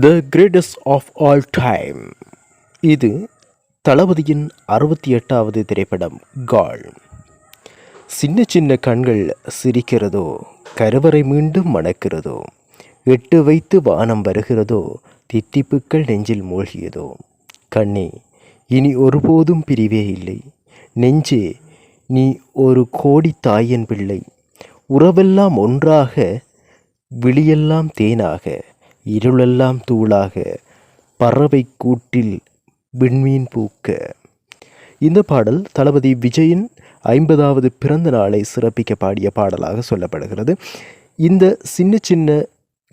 The greatest of all time இது தளபதியின் அறுபத்தி எட்டாவது திரைப்படம் கால். சின்ன சின்ன கண்கள் சிரிக்கிறதோ கருவறை மீண்டும் மணக்கிறதோ எட்டு வைத்து வானம் வருகிறதோ தித்திப்புக்கள் நெஞ்சில் மூழ்கியதோ. கண்ணே இனி ஒருபோதும் பிரிவே இல்லை. நெஞ்சே நீ ஒரு கோடி தாயன் பிள்ளை. உறவெல்லாம் ஒன்றாக விழியெல்லாம் தேனாக. இருளெல்லாம் தூளாக பறவை கூட்டில் விண்மீன் பூக்க. இந்த பாடல் தளபதி விஜயின் ஐம்பதாவது பிறந்த நாளை சிறப்பிக்க பாடிய பாடலாக சொல்லப்படுகிறது. இந்த சின்ன சின்ன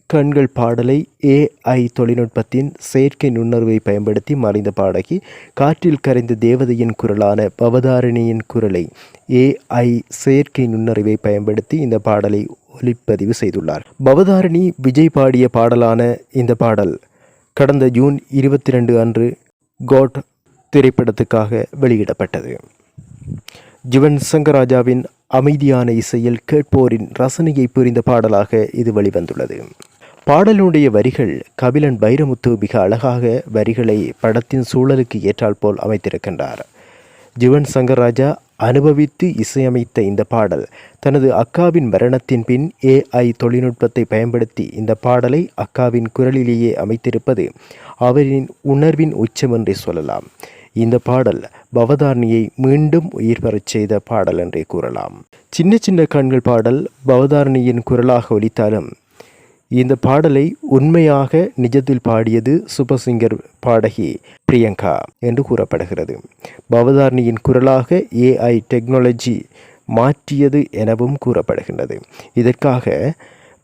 கண்கள் பாடலை ஏஐ தொழில்நுட்பத்தின் செயற்கை நுண்ணறிவை பயன்படுத்தி மறைந்த பாடகி காற்றில் கரைந்த தேவதையின் குரலான பவதாரிணியின் குரலை ஏஐ செயற்கை நுண்ணறிவை பயன்படுத்தி இந்த பாடலை ஒளிப்பதிவு செய்துள்ளார். பவதாரணி விஜய் பாடிய பாடலான இந்த பாடல் கடந்த ஜூன் இருபத்தி ரெண்டு அன்று கோட் திரைப்படத்துக்காக வெளியிடப்பட்டது. ஜுவன் சங்கராஜாவின் அமைதியான இசையில் கேட்போரின் ரசனையை புரிந்த பாடலாக இது வெளிவந்துள்ளது. பாடலுடைய வரிகள் கபிலன் பைரமுத்து மிக அழகாக வரிகளை படத்தின் சூழலுக்கு ஏற்றால் போல் அமைத்திருக்கின்றார். ஜிவன் சங்கர் ராஜா அனுபவித்து இசையமைத்த இந்த பாடல். தனது அக்காவின் மரணத்தின் பின் ஏஐ தொழில்நுட்பத்தை பயன்படுத்தி இந்த பாடலை அக்காவின் குரலிலேயே அமைத்திருப்பது அவரின் உணர்வின் உச்சம் என்றே சொல்லலாம். இந்த பாடல் பவதாரணியை மீண்டும் உயிர் பெறச் செய்த பாடல் என்றே கூறலாம். சின்ன சின்ன கண்கள் பாடல் பவதாரணியின் குரலாக ஒலித்தாலும் இந்த பாடலை உண்மையாக நிஜத்தில் பாடியது சூப்பர் சிங்கர் பாடகி பிரியங்கா என்று கூறப்படுகிறது. பவதாரணியின் குரலாக ஏஐ டெக்னாலஜி மாற்றியது எனவும் கூறப்படுகின்றது. இதற்காக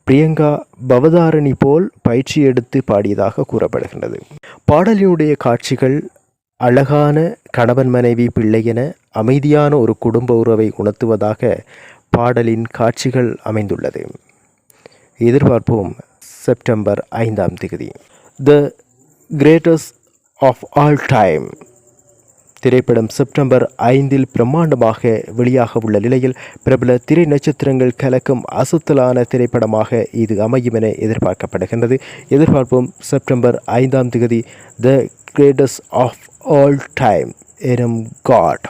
பிரியங்கா பவதாரணி போல் பயிற்சி எடுத்து பாடியதாக கூறப்படுகின்றது. பாடலினுடைய காட்சிகள் அழகான கணவன் மனைவி பிள்ளை என அமைதியான ஒரு குடும்ப உறவை உணர்த்துவதாக பாடலின் காட்சிகள் அமைந்துள்ளது. எதிர்பார்ப்போம் செப்டம்பர் ஐந்தாம் தேதி. The greatest of all time திரைப்படம் செப்டம்பர் ஐந்தில் பிரம்மாண்டமாக வெளியாக உள்ள நிலையில் பிரபல திரை நட்சத்திரங்கள் கலக்கும் அசுத்தலான திரைப்படமாக இது அமையும் என எதிர்பார்க்கப்படுகின்றது. எதிர்பார்ப்போம் செப்டம்பர் ஐந்தாம் தேதி the greatest of all time எனும் காட்